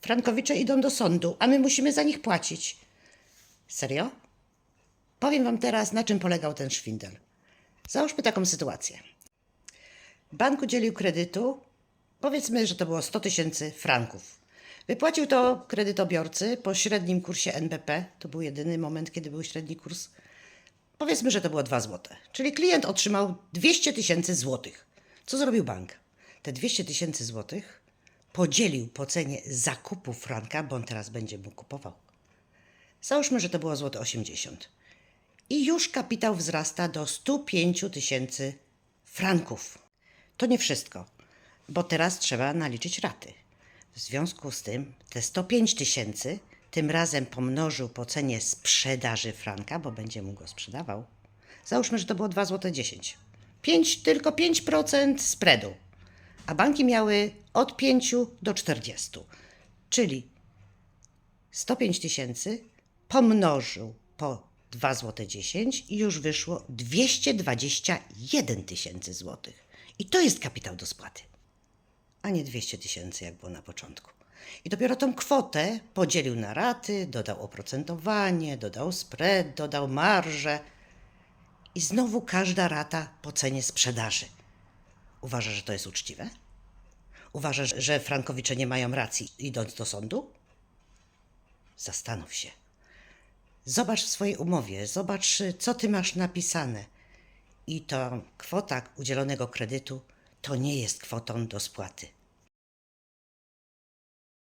Frankowicze idą do sądu, a my musimy za nich płacić. Serio? Powiem wam teraz, na czym polegał ten szwindel. Załóżmy taką sytuację. Bank udzielił kredytu, powiedzmy, że to było 100 tysięcy franków. Wypłacił to kredytobiorcy po średnim kursie NBP. To był jedyny moment, kiedy był średni kurs. Powiedzmy, że to było 2 złote. Czyli klient otrzymał 200 tysięcy złotych. Co zrobił bank? Te 200 tysięcy złotych podzielił po cenie zakupu franka, bo on teraz będzie mu kupował. Załóżmy, że to było złote 80. I już kapitał wzrasta do 105 tysięcy franków. To nie wszystko, bo teraz trzeba naliczyć raty. W związku z tym te 105 tysięcy tym razem pomnożył po cenie sprzedaży franka, bo będzie mu go sprzedawał. Załóżmy, że to było 2 zł 10. 5, tylko 5% spreadu. A banki miały od 5 do 40. Czyli 105 tysięcy pomnożył po 2 zł 10 i już wyszło 221 tysięcy złotych. I to jest kapitał do spłaty, a nie 200 tysięcy, jak było na początku. I dopiero tą kwotę podzielił na raty, dodał oprocentowanie, dodał spread, dodał marżę. I znowu każda rata po cenie sprzedaży. Uważa, że to jest uczciwe? Uważa, że Frankowicze nie mają racji, idąc do sądu? Zastanów się. Zobacz w swojej umowie, zobacz, co ty masz napisane. I to kwota udzielonego kredytu to nie jest kwotą do spłaty.